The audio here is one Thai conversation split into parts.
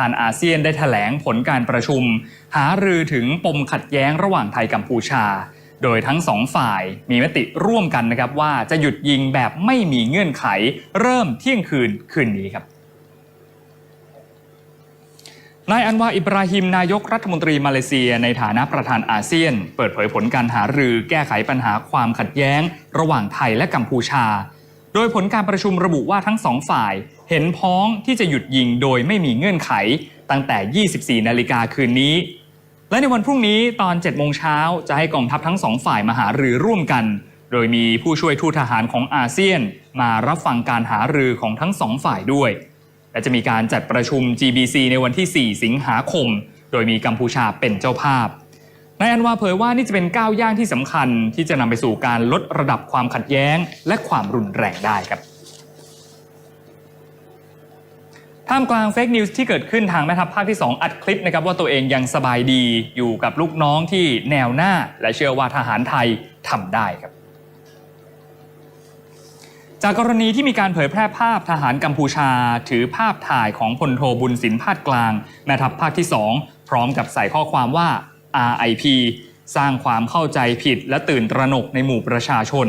ธานอาเซียนได้แถลงผลการประชุม หารือถึงปมขัดแย้งระหว่างไทยกัมพูชา โดยทั้งสองฝ่ายมีมติร่วมกันนะครับว่าจะหยุดยิงแบบไม่มีเงื่อนไข เริ่มเที่ยงคืนคืนนี้ครับนายอันวาอิบราฮิมนายกรัฐมนตรีมาเลเซีย ในฐานะประธานอาเซียน เปิดเผยผลการหารือแก้ไขปัญหาความขัดแย้ง ระหว่างไทยและกัมพูชา โดยผลการประชุมระบุว่าทั้งสองฝ่ายเห็นพ้องที่จะหยุดยิงโดยไม่มีเงื่อนไขตั้งแต่ 24 นาฬิกาคืนนี้ และในวันพรุ่งนี้ตอน 7 โมงเช้าจะให้กองทัพทั้งสองฝ่ายมาหารือร่วมกัน โดยมีผู้ช่วยทูตทหารของอาเซียน มารับฟังการหารือของทั้งสองฝ่ายด้วย และจะมีการจัดประชุม GBC ในวันที่ 4 สิงหาคม โดยมีกัมพูชาเป็นเจ้าภาพ นายอันวาเผยว่านี่จะเป็นก้าวย่างที่สำคัญที่จะนำไปสู่การลดระดับความขัดแย้ง และความรุนแรงได้ครับท่ามกลางเฟกนิวส์ที่เกิดขึ้นทางแม่ทัพภาคที่ 2 อัดคลิปนะครับว่าตัวเองยังสบายดีอยู่กับลูกน้องที่แนวหน้า และเชื่อว่าทหารไทยทำได้ครับ จากกรณีที่มีการเผยแพร่ภาพทหารกัมพูชา ถือภาพถ่ายของพลโทบุญสินพาดกลางแม่ทัพภาคที่ 2 พร้อมกับใส่ข้อความว่า RIP สร้างความเข้าใจผิดและตื่นตระหนกในหมู่ประชาชน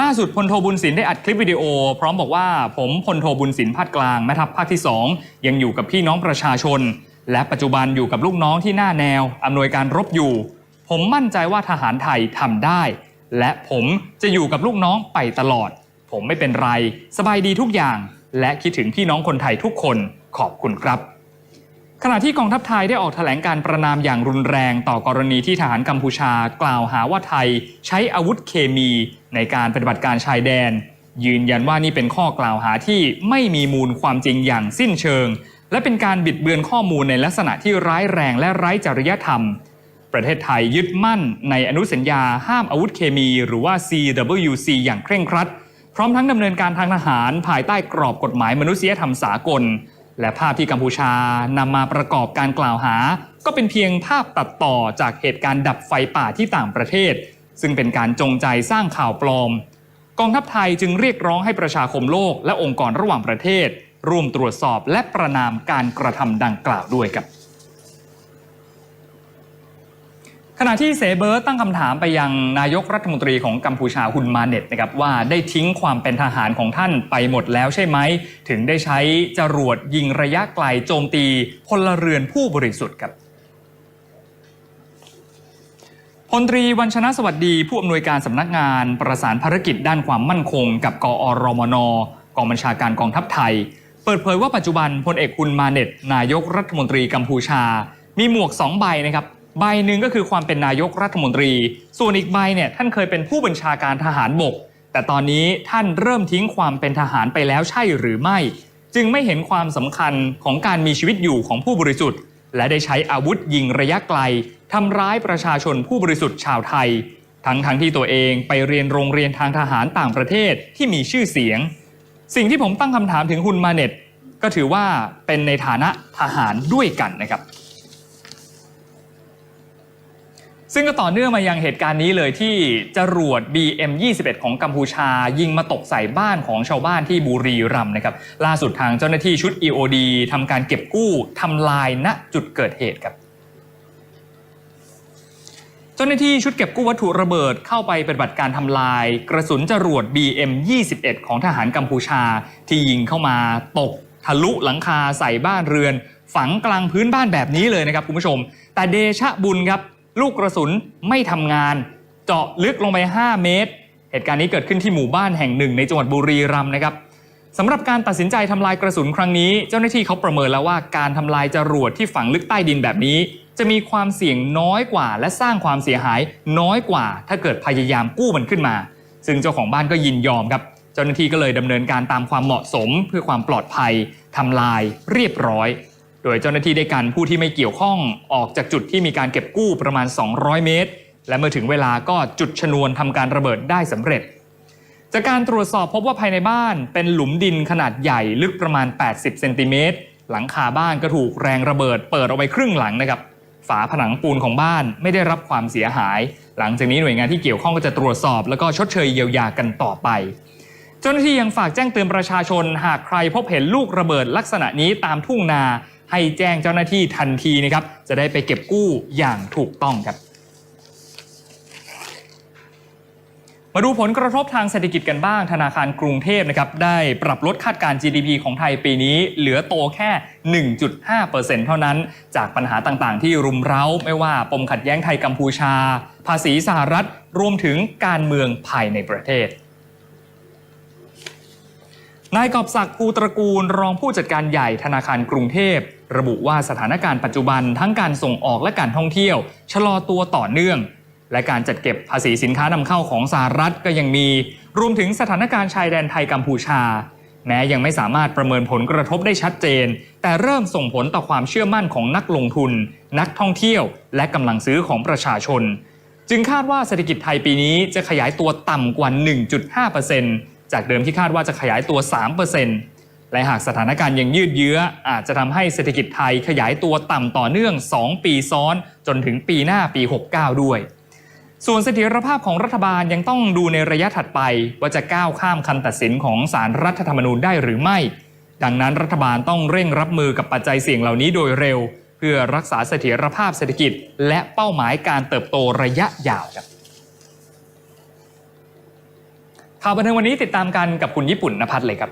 ล่าสุดพลโทบุญสินได้อัดคลิปวิดีโอ พร้อมบอกว่าผมพลโทบุญสินพาดกลางแม่ทัพภาคที่ 2 ยังอยู่กับพี่น้องประชาชน และปัจจุบันอยู่กับลูกน้องที่หน้าแนวอำนวยการรบอยู่ ผมมั่นใจว่าทหารไทยทำได้ และผมจะอยู่กับลูกน้องไปตลอด ผมไม่เป็นไร สบายดีทุกอย่าง และคิดถึงพี่น้องคนไทยทุกคนขอบคุณครับ ขณะที่กองทัพไทยได้ออกแถลงการประนามอย่างรุนแรงต่อกรณีที่ทหารกัมพูชากล่าวหาว่าไทยใช้อาวุธเคมีในการปฏิบัติการชายแดน ยืนยันว่านี่เป็นข้อกล่าวหาที่ไม่มีมูลความจริงอย่างสิ้นเชิง และเป็นการบิดเบือนข้อมูลในลักษณะที่ร้ายแรงและไร้จริยธรรม ประเทศไทยยึดมั่นในอนุสัญญาห้ามอาวุธเคมี หรือว่า CWC อย่างเคร่งครัด พร้อมทั้งดำเนินการทางทหารภายใต้กรอบกฎหมายมนุษยธรรมสากล และภาพที่กัมพูชานำมาประกอบการกล่าวหา ก็เป็นเพียงภาพตัดต่อจากเหตุการณ์ดับไฟป่าที่ต่างประเทศ ซึ่งเป็นการจงใจสร้างข่าวปลอม กองทัพไทยจึงเรียกร้องให้ประชาคมโลกและองค์กรระหว่างประเทศ ร่วมตรวจสอบและประนามการกระทำดังกล่าวด้วยครับ ขณะที่เสเบิร์ตตั้งคำถามไปยังนายกรัฐมนตรีของกัมพูชาฮุนมาเน็ตนะครับว่าได้ทิ้งความเป็นทหารของท่านไปหมดแล้วใช่ไหม ถึงได้ใช้จรวดยิงระยะไกลโจมตีพลเรือนผู้บริสุทธิ์ครับพลตรีวัญชนะสวัสดีผู้อำนวยการสำนักงานประสานภารกิจด้านความมั่นคง กับกอรมนกองบัญชาการกองทัพไทย เปิดเผยว่าปัจจุบันพลเอกฮุนมาเน็ตนายกรัฐมนตรีกัมพูชา มีหมวก 2 ใบนะครับ ใบหนึ่งก็คือความเป็นนายกรัฐมนตรี ส่วนอีกใบเนี่ยท่านเคยเป็นผู้บัญชาการทหารบก แต่ตอนนี้ท่านเริ่มทิ้งความเป็นทหารไปแล้วใช่หรือไม่ จึงไม่เห็นความสำคัญของการมีชีวิตอยู่ของผู้บริสุทธิ์ และได้ใช้อาวุธยิงระยะไกลทำร้ายประชาชนผู้บริสุทธิ์ชาวไทย ทั้งทั้งที่ตัวเองไปเรียนโรงเรียนทางทหารต่างประเทศที่มีชื่อเสียง สิ่งที่ผมตั้งคำถามถึงฮุนมาเน็ตก็ถือว่าเป็นในฐานะทหารด้วยกันนะครับ ซึ่งก็ต่อเนื่องมายังเหตุการณ์นี้เลยที่จรวด BM21 ของกัมพูชา ยิงมาตกใส่บ้านของชาวบ้านที่บุรีรัมย์นะครับ ล่าสุดทางเจ้าหน้าที่ชุด EOD ทำการเก็บกู้ทำลายณจุดเกิดเหตุครับเจ้าหน้าที่ชุดเก็บกู้วัตถุระเบิดเข้าไปปฏิบัติการทำลาย กระสุนจรวด BM21 ของทหารกัมพูชา ที่ยิงเข้ามาตก ทะลุหลังคาใส่บ้านเรือน ฝังกลางพื้นบ้านแบบนี้เลยนะครับคุณผู้ชม แต่เดชะบุญครับ ลูกกระสุนไม่ทำงาน เจาะลึกลงไป 5 เมตร เหตุการณ์นี้เกิดขึ้นที่หมู่บ้านแห่งหนึ่งในจังหวัดบุรีรัมย์นะครับสำหรับการตัดสินใจทำลายกระสุนครั้งนี้ เจ้าหน้าที่เขาประเมินแล้วว่าการทำลายจรวดที่ฝังลึกใต้ดินแบบนี้ จะมีความเสี่ยงน้อยกว่า และสร้างความเสียหายน้อยกว่า ถ้าเกิดพยายามกู้มันขึ้นมา ซึ่งเจ้าของบ้านก็ยินยอมครับเจ้าหน้าที่ก็เลยดำเนินการตามความเหมาะสม เพื่อความปลอดภัยทำลายเรียบร้อย โดยเจ้าหน้าที่ได้กันผู้ที่ไม่เกี่ยวข้องออกจากจุดที่มีการเก็บกู้ประมาณ 200 เมตร และเมื่อถึงเวลาก็จุดชนวนทำการระเบิดได้สำเร็จ จากการตรวจสอบพบว่าภายในบ้านเป็นหลุมดินขนาดใหญ่ลึกประมาณ 80 เซนติเมตร หลังคาบ้านก็ถูกแรงระเบิดเปิดเอาไว้ครึ่งหลังนะครับ ฝาผนังปูนของบ้านไม่ได้รับความเสียหาย หลังจากนี้หน่วยงานที่เกี่ยวข้องก็จะตรวจสอบ แล้วก็ชดเชยเยียวยากันต่อไปเจ้าหน้าที่ยังฝากแจ้งเตือนประชาชน หากใครพบเห็นลูกระเบิดลักษณะนี้ตามทุ่งนา ให้แจ้งเจ้าหน้าที่ทันทีนะครับ จะได้ไปเก็บกู้อย่างถูกต้องครับ มาดูผลกระทบทางเศรษฐกิจกันบ้าง ธนาคารกรุงเทพนะครับได้ปรับลดคาดการณ์ GDP ของไทยปีนี้เหลือโตแค่ 1.5%เท่านั้น จากปัญหาต่างๆ ที่รุมเร้าไม่ว่าปมขัดแย้งไทยกัมพูชา ภาษีสหรัฐรวมถึงการเมืองภายในประเทศนายกอบศักดิ์ภูตระกูลรองผู้จัดการใหญ่ธนาคารกรุงเทพ ระบุว่าสถานการณ์ปัจจุบันทั้งการส่งออกและการท่องเที่ยวชะลอตัวต่อเนื่อง และการจัดเก็บภาษีสินค้านำเข้าของสหรัฐก็ยังมี รวมถึงสถานการณ์ชายแดนไทยกัมพูชา แม้ยังไม่สามารถประเมินผลกระทบได้ชัดเจน แต่เริ่มส่งผลต่อความเชื่อมั่นของนักลงทุน นักท่องเที่ยว และกำลังซื้อของประชาชน จึงคาดว่าเศรษฐกิจไทยปีนี้จะขยายตัวต่ำกว่า 1.5%จากเดิมที่คาดว่าจะขยายตัว 3% และหากสถานการณ์ยังยืดเยื้อ อาจจะทำให้เศรษฐกิจไทยขยายตัวต่ำต่อเนื่อง 2 ปีซ้อน จนถึงปีหน้าปี 69 ด้วย ส่วนเสถียรภาพของรัฐบาลยังต้องดูในระยะถัดไป ว่าจะก้าวข้ามคำตัดสินของศาลรรัฐธรรมนูญได้หรือไม่ ดังนั้นรัฐบาลต้องเร่งรับมือกับปัจจัยเสี่ยงเหล่านี้โดยเร็ว เพื่อรักษาเสถียรภาพเศรษฐกิจ และเป้าหมายการเติบโตระยะยาวครับข่าวบันเทิงวันนี้ติดตามกันกับคุณญี่ปุ่นนภัทรเลยครับ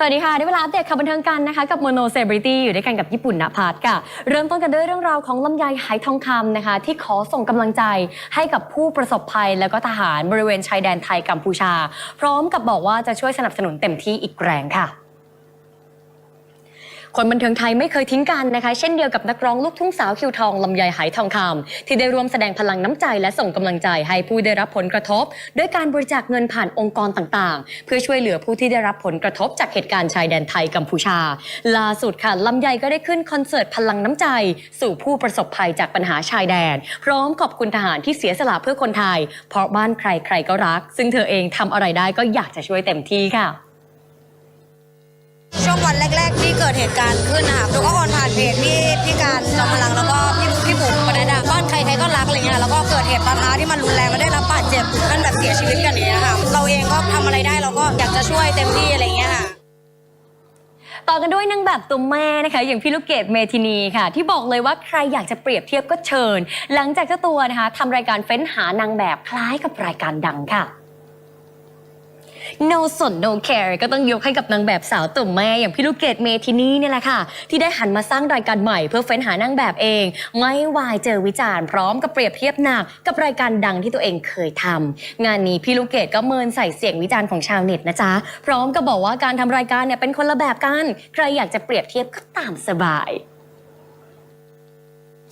สวัสดีค่ะ ได้เวลาอัปเดตข่าวบันเทิงกันนะคะ กับโมโนเซบริตี้อยู่ด้วยกันกับญี่ปุ่นนภัสค่ะ เริ่มต้นกันด้วยเรื่องราวของลำไยหายทองคำนะคะ ที่ขอส่งกำลังใจให้กับผู้ประสบภัย แล้วก็ทหารบริเวณชายแดนไทยกัมพูชา พร้อมกับบอกว่าจะช่วยสนับสนุนเต็มที่อีกแรงค่ะ คนบันเทิงไทยไม่เคยทิ้งกันนะคะ เช่นเดียวกับนักร้องลูกทุ่งสาวคิวทองลำไยหายทองคำที่ได้ร่วมแสดงพลังน้ำใจและส่งกำลังใจให้ผู้ได้รับผลกระทบ ด้วยการบริจาคเงินผ่านองค์กรต่างๆ เพื่อช่วยเหลือผู้ที่ได้รับผลกระทบจากเหตุการณ์ชายแดนไทยกัมพูชา ล่าสุดค่ะลำไยก็ได้ขึ้นคอนเสิร์ตพลังน้ำใจ สู่ผู้ประสบภัยจากปัญหาชายแดน พร้อมขอบคุณทหารที่เสียสละเพื่อคนไทย เพราะบ้านใครใครก็รัก ซึ่งเธอเองทำอะไรได้ก็อยากจะช่วยเต็มที่ค่ะ ช่วงวันแรก ๆ ที่เกิดเหตุการณ์ขึ้นนะคะหนูก็ออนผ่านเพจพี่พี่การจอมพลังแล้วก็พี่พี่บุ๋มประเด็นอะบ้านใครใครก็รักอะไรเงี้ยแล้วก็เกิดเหตุปะทะที่มันรุนแรงแล้วได้รับบาดเจ็บถึงขั้นแบบเสียชีวิตกันอย่างเนี้ยค่ะเราเองก็ทำอะไรได้เราก็อยากจะช่วยเต็มที่อะไรเงี้ยค่ะ ต่อกันด้วยนางแบบตัวแม่นะคะ อย่างพี่ลูกเกดเมทินีค่ะ ที่บอกเลยว่าใครอยากจะเปรียบเทียบก็เชิญ หลังจากเจ้าตัวนะคะทำรายการเฟ้นหานางแบบคล้ายกับรายการดังค่ะ no สน no care ก็ต้องยกให้กับนางแบบสาวตุ่มแม่อย่างพี่ลูกเกดเมทินีเนี่ยแหละค่ะ ที่ได้หันมาสร้างรายการใหม่เพื่อเฟ้นหานางแบบเอง ไม่วายเจอวิจารณ์พร้อมกับเปรียบเทียบหนักกับรายการดังที่ตัวเองเคยทำงานนี้พี่ลูกเกดก็เมินใส่เสียงวิจารณ์ของชาวเน็ตนะจ๊ะพร้อมกับบอกว่าการทำรายการเนี่ยเป็นคนละแบบกัน ใครอยากจะเปรียบเทียบก็ตามสบาย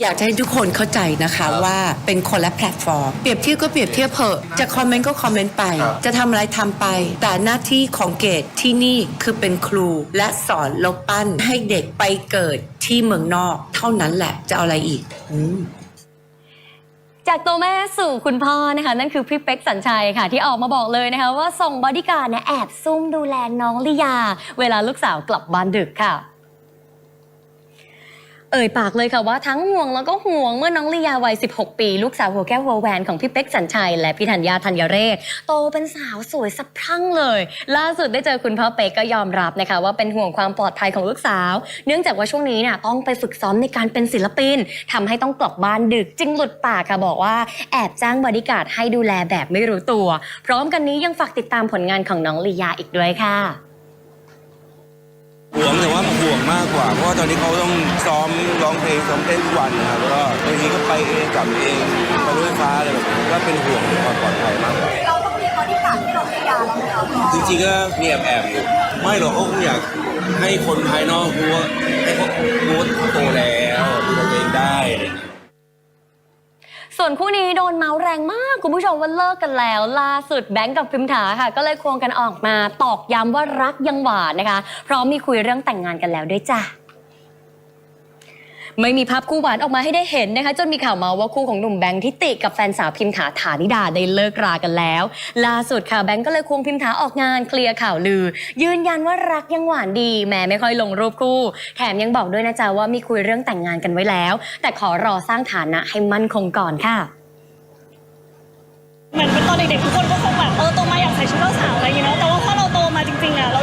อยากจะให้ทุกคนเข้าใจนะคะว่าเป็นคนละแพลตฟอร์ม เปรียบเทียบก็เปรียบเทียบเถอะจะคอมเมนต์ก็คอมเมนต์ไป จะทำอะไรทำไป แต่หน้าที่ของเกดที่นี่คือเป็นครูและสอนแลบปั้นให้เด็กไปเกิดที่เมืองนอก เท่านั้นแหละจะเอาอะไรอีกอืมจากตัวแม่สู่คุณพ่อนะคะ นั่นคือพี่เป๊กสัญชัยค่ะ ที่ออกมาบอกเลยนะคะ ว่าส่งบอดี้การ์ดเนี่ยแอบซุ่มดูแลน้องลิยา เวลาลูกสาวกลับบ้านดึกค่ะ เอ่ยปากเลยค่ะว่าทั้งห่วงแล้วก็ห่วงเมื่อน้องลียาวัย 16 ปี ลูกสาวหัวแก้วหัวแหวนของพี่เป๊กสัญชัย และพี่ธัญญาธัญเรศ โตเป็นสาวสวยสะพรั่งเลย ล่าสุดได้เจอคุณพ่อเป๊กก็ยอมรับนะคะ ว่าเป็นห่วงความปลอดภัยของลูกสาว เนื่องจากว่าช่วงนี้เนี่ยต้องไปฝึกซ้อมในการเป็นศิลปินทำให้ต้องกลับบ้านดึกจึงหลุดปากค่ะบอกว่าแอบจ้างบอดี้การ์ดให้ดูแลแบบไม่รู้ตัว พร้อมกันนี้ยังฝากติดตามผลงานของน้องลียาอีกด้วยค่ะห่วงแต่ว่า มากกว่า เพราะว่าตอนนี้เขาต้องซ้อมร้องเพลงซ้อมเต้นทุกวันนะครับแล้วก็บางทีก็ไปเองกลับเองไปรถไฟฟ้าอะไรแบบนี้ก็เป็นห่วงความปลอดภัยมากกว่าเราต้องมีบอดี้การ์ดที่เราพยายามแล้วนะคะจริงๆก็มีแอบแอบๆอยู่ไม่หรอกเขาคงอยากให้คนภายนอกรู้ว่าให้เขารู้ว่าเขาโตแล้วดูแลตัวเองได้อะไรอย่างเงี้ย ส่วนคู่นี้โดนเมาส์แรงมาก คุณผู้ชมว่าเลิกกันแล้ว ล่าสุดแบงก์กับพิมถาค่ะ ก็เลยควงกันออกมาตอกย้ำว่ารักยังหวานนะคะ พร้อมมีคุยเรื่องแต่งงานกันแล้วด้วยจ้ะ ไม่มีภาพคู่หวานออกมาให้ได้เห็นนะคะจนมีข่าวมาว่าคู่ของหนุ่มแบงค์ทิติกับแฟนสาวพิมถาฐานิดาได้เลิกรากันแล้ว ล่าสุดค่ะแบงค์ก็เลยควงพิมถาออกงานเคลียร์ข่าวลือ ยืนยันว่ารักยังหวานดีแม้ไม่ค่อยลงรูปคู่ แถมยังบอกด้วยนะจ๊ะว่ามีคุยเรื่องแต่งงานกันไว้แล้ว แต่ขอรอสร้างฐานะให้มั่นคงก่อนค่ะเหมือนตอนเด็กๆทุกคนก็คงแบบเออโตมาอยากใส่ชุดเจ้าสาวอะไรอย่างเงี้ยนะแต่ว่าพอเราโตมาจริงๆอะเรา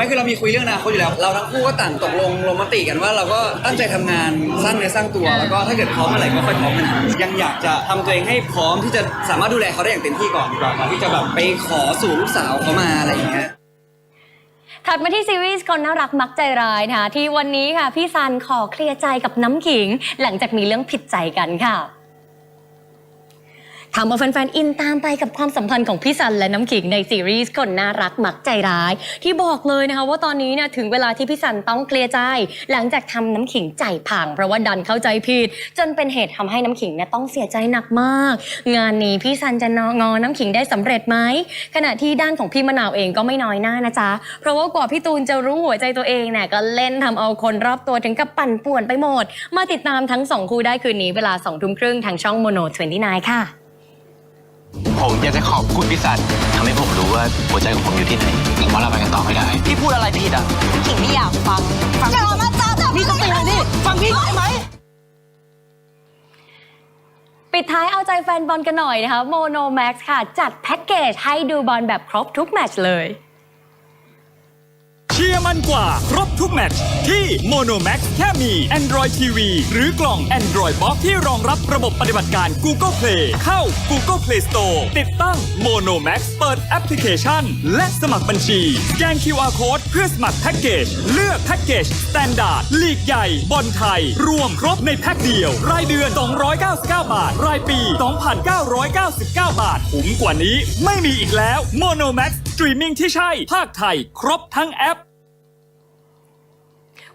ไม่คือเรามีคุยเรื่องอนาคตอยู่แล้ว เราทั้งคู่ก็ต่างตกลงลงมติกันว่าเราก็ตั้งใจทำงานสร้างเนื้อสร้างตัว แล้วก็ถ้าเกิดพร้อมเมื่อไหร่ก็ค่อยพร้อมกันยังอยากจะทำตัวเองให้พร้อมที่จะสามารถดูแลเขาได้อย่างเต็มที่ก่อนดีกว่าก่อนที่จะแบบไปขอสู่ลูกสาวเขามาอะไรอย่างเงี้ย ถัดมาที่ซีรีส์คนน่ารักมักใจร้ายนะคะที่วันนี้ค่ะ พี่ซันขอเคลียร์ใจกับน้ำขิง หลังจากมีเรื่องผิดใจกันค่ะ ทำเอาแฟนๆ อินตามไปกับความสัมพันธ์ของพี่ซันและน้ำขิงในซีรีส์คนน่ารักมักใจร้าย ที่บอกเลยนะคะว่าตอนนี้เนี่ยถึงเวลาที่พี่ซันต้องเคลียร์ใจ หลังจากทำน้ำขิงใจพัง เพราะว่าดันเข้าใจผิด จนเป็นเหตุทำให้น้ำขิงเนี่ยต้องเสียใจหนักมาก งานนี้พี่ซันจะงอน้ำขิงได้สำเร็จไหมขณะที่ด้านของพี่มะนาวเองก็ไม่น้อยหน้านะจ๊ะเพราะว่ากว่าพี่ตูนจะรู้หัวใจตัวเองเนี่ยก็เล่นทำเอาคนรอบตัวถึงกับปั่นป่วนไปหมด มาติดตามทั้งสองคู่ได้คืนนี้เวลา2ทุ่มครึ่งทางช่องโมโน29ค่ะ ผมอยากจะขอบคุณพี่สันทำให้ผมรู้ว่าหัวใจของผมอยู่ที่ไหนผมว่าเราไปกันต่อไม่ได้ พี่พูดอะไรผิดอะ ขิงไม่อยากฟัง ฟังมาจ้าจ้าพี่ต้องตีเลยดิฟังพี่ได้ไหม ปิดท้ายเอาใจแฟนบอลกันหน่อยนะคะ โมโนแม็กซ์ค่ะ จัดแพ็กเกจให้ดูบอลแบบครบทุกแมตช์เลยเชียร์มันกว่า ครบทุกแมตช์ที่ Mono Max แค่มี Android TV หรือกล่อง Android Box ที่รองรับระบบปฏิบัติการ Google Play เข้า Google Play Store ติดตั้ง Mono Max เปิดแอปพลิเคชัน และสมัครบัญชีสแกน QR Code เพื่อสมัครแพ็กเกจ เลือกแพ็กเกจ Standard ลีกใหญ่บอลไทย รวมครบในแพ็กเดียว รายเดือน 299 บาท รายปี 2,999 บาทคุ้มกว่านี้ไม่มีอีกแล้ว Mono Max สตรีมมิ่งที่ใช่ภาคไทย ครบทั้งแอป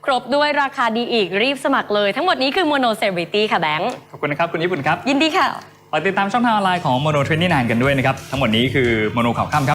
ครบด้วยราคาดีอีกรีบสมัครเลย ทั้งหมดนี้คือโมโนเซ e ริตี้ค่ะแบงค์ ขอบคุณนะครับ คุณญี่ปุ่นครับยินดีค่ะ ฝากติดตามช่องทางออนไลน์ของ Mono 29กันด้วยนะครับ ทั้งหมดนี้คือ Mono ข่าวค่ำครับ